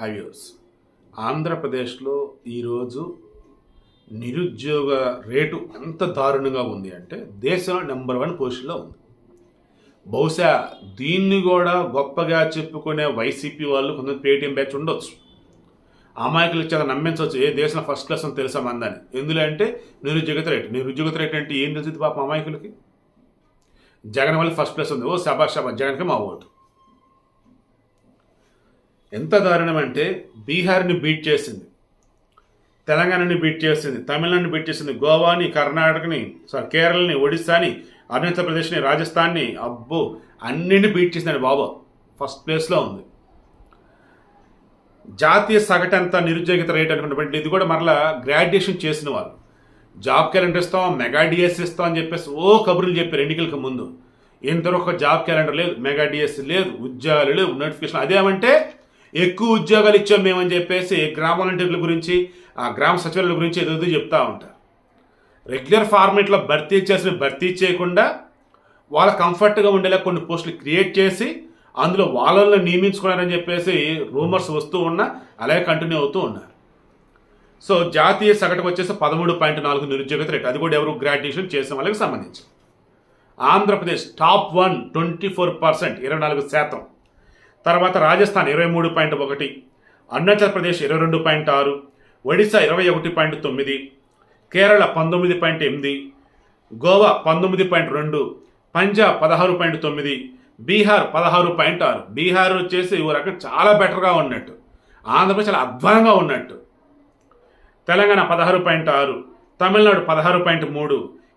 హైవ్యూస్ ఆంధ్రప్రదేశ్లో ఈరోజు నిరుద్యోగ రేటు ఎంత దారుణంగా ఉంది అంటే దేశంలో నెంబర్ వన్ పొజిషన్లో ఉంది. బహుశా దీన్ని కూడా గొప్పగా చెప్పుకునే వైసీపీ వాళ్ళు కొంతమంది పేటీఎం బ్యాచ్ ఉండొచ్చు. అమాయకులు చాలా నమ్మించవచ్చు. ఏ దేశంలో ఫస్ట్ క్లాస్ అని తెలుసా మందని. ఎందులో అంటే నిరుద్యోగత రేటు. నిరుద్యోగత రేటు అంటే ఏం తెలుస్తుంది పాపం అమాయకులకి? జగన్ వల్ల ఫస్ట్ ప్లేస్ ఉంది. ఓ సభా సభ జగన్కి మా ఓటు. ఎంత దారుణం అంటే బీహార్ని బీట్ చేసింది తెలంగాణని బీట్ చేసింది తమిళనాడుని బీట్ చేసింది గోవాని కర్ణాటకని సారీ కేరళని ఒడిస్సాని అరుణాచల్ ప్రదేశ్ని రాజస్థాన్ని అబ్బో అన్నింటిని బీట్ చేసిందండి బాబా. ఫస్ట్ ప్లేస్లో ఉంది. జాతీయ సగటు అంత నిరుద్యోగిత రేట్ అనుకున్నటువంటి ఇది కూడా మరలా గ్రాడ్యుయేషన్ చేసిన వాళ్ళు. జాబ్ క్యాలెండర్ ఇస్తాం మెగా డిఎస్ ఇస్తాం అని చెప్పేసి ఓ కబుర్లు చెప్పారు ఎన్నికలకు ముందు. ఇంతవరకు జాబ్ క్యాలెండర్ లేదు మెగా డిఎస్ లేదు ఉద్యోగాలు లేవు నోటిఫికేషన్. అదేమంటే ఎక్కువ ఉద్యోగాలు ఇచ్చాం మేమని చెప్పేసి గ్రామ వాలంటీర్ల గురించి ఆ గ్రామ సచివాలయాల గురించి ఏదో చెప్తూ ఉంటారు. రెగ్యులర్ ఫార్మేట్లో భర్తీ చేసిన భర్తీ చేయకుండా వాళ్ళ కంఫర్ట్గా ఉండేలా కొన్ని పోస్టులు క్రియేట్ చేసి అందులో వాళ్ళని నియమించుకున్నారని చెప్పేసి రూమర్స్ వస్తూ ఉన్నా అలాగే కంటిన్యూ అవుతూ ఉన్నారు. సో జాతీయ సగటు వచ్చేసి పదమూడు పాయింట్ నాలుగు నిరుద్యోగత రేటు. అది కూడా ఎవరు గ్రాడ్యుయేషన్ చేసిన వాళ్ళకి సంబంధించి. Andhra Pradesh top one twenty four percent ఇరవై నాలుగు శాతం. తర్వాత రాజస్థాన్ ఇరవై మూడు పాయింట్ ఒకటి అరుణాచల్ ప్రదేశ్ ఇరవై రెండు పాయింట్ ఆరు ఒడిశా ఇరవై ఒకటి పాయింట్ తొమ్మిది కేరళ పంతొమ్మిది పాయింట్ ఎనిమిది గోవా పంతొమ్మిది పాయింట్ రెండు పంజాబ్ పదహారు పాయింట్ తొమ్మిది బీహార్ పదహారు పాయింట్ ఆరు. బీహార్ వచ్చేసి ఓ రకం చాలా బెటర్గా ఉన్నట్టు. ఆంధ్రప్రదేశ్ చాలా అధ్వానంగా ఉన్నట్టు. తెలంగాణ పదహారు పాయింట్ ఆరు తమిళనాడు పదహారు పాయింట్ మూడు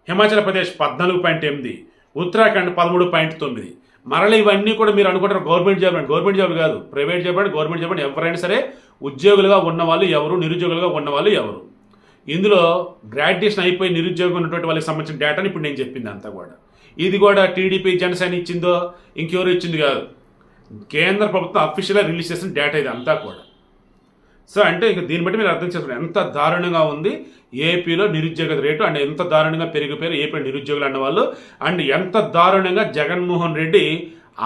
హిమాచల్ ప్రదేశ్ పద్నాలుగు పాయింట్ ఎనిమిది ఉత్తరాఖండ్ పదమూడు పాయింట్ తొమ్మిది మరలా ఇవన్నీ కూడా మీరు అనుకుంటారు గవర్నమెంట్ జాబ్ అండి. గవర్నమెంట్ జాబ్ కాదు. ప్రైవేట్ జాబ్ అని గవర్నమెంట్ జాబ్ అని ఎవరైనా సరే ఉద్యోగులుగా ఉన్నవాళ్ళు ఎవరు నిరుద్యోగులుగా ఉన్నవాళ్ళు ఎవరు. ఇందులో గ్రాడ్యుయేషన్ అయిపోయి నిరుద్యోగం ఉన్నటువంటి వాళ్ళకి సంబంధించిన డేటాని ఇప్పుడు నేను చెప్పింది అంతా కూడా. ఇది కూడా టీడీపీ జనసేన ఇచ్చిందో ఇంకెవరు ఇచ్చింది కాదు. కేంద్ర ప్రభుత్వం అఫీషియల్గా రిలీజ్ చేసిన డేటా ఇది అంతా కూడా. సో అంటే ఇక దీన్ని బట్టి మీరు అర్థం చేసుకోండి. ఎంత దారుణంగా ఉంది ఏపీలో నిరుద్యోగ రేటు అండ్ ఎంత దారుణంగా పెరిగిపోయారు ఏపీ నిరుద్యోగులు అన్నవాళ్ళు అండ్ ఎంత దారుణంగా జగన్మోహన్ రెడ్డి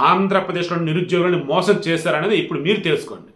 ఆంధ్రప్రదేశ్లో నిరుద్యోగులను మోసం చేశారనేది ఇప్పుడు మీరు తెలుసుకోండి.